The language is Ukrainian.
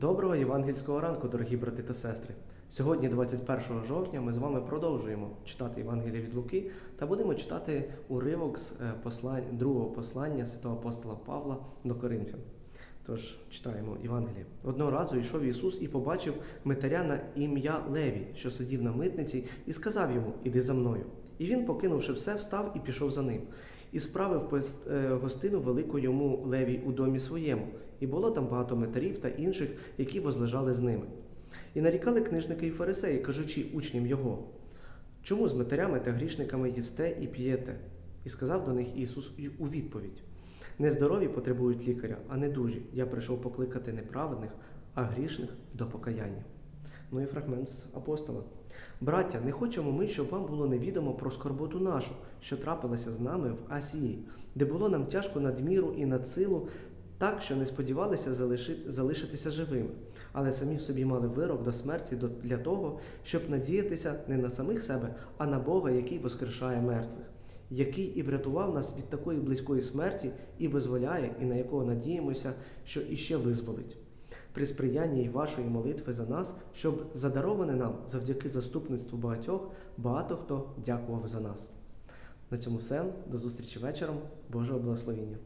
Доброго євангельського ранку, дорогі брати та сестри. Сьогодні, 21 жовтня, ми з вами продовжуємо читати Євангеліє від Луки та будемо читати уривок з е, послань, другого послання святого апостола Павла до Коринфян. Тож читаємо Євангеліє. Одного разу йшов Ісус і побачив митаря на ім'я Леві, що сидів на митниці, і сказав йому: Іди за мною. І він, покинувши все, встав і пішов за ним. І справив е, гостину велику йому Левій у домі своєму, і було там багато митарів та інших, які возлежали з ними. І нарікали книжники і фарисеї, кажучи учням його, чому з митарями та грішниками їсте і п'єте? І сказав до них Ісус у відповідь: Нездорові потребують лікаря, а не дужі. Я прийшов покликати не праведних, а грішних до покаяння. Ну і фрагмент з апостола. Браття, не хочемо ми, щоб вам було невідомо про скорботу нашу, що трапилася з нами в Асії, де було нам тяжко надміру і над силу, так що не сподівалися залишитися живими, але самі собі мали вирок до смерті для того, щоб надіятися не на самих себе, а на Бога, який воскрешає мертвих, який і врятував нас від такої близької смерті і визволяє, і на якого надіємося, що іще визволить при сприянні й вашої молитви за нас, щоб задароване нам завдяки заступництву багатьох, багато хто дякував за нас. На цьому все. До зустрічі вечором. Божого благословення.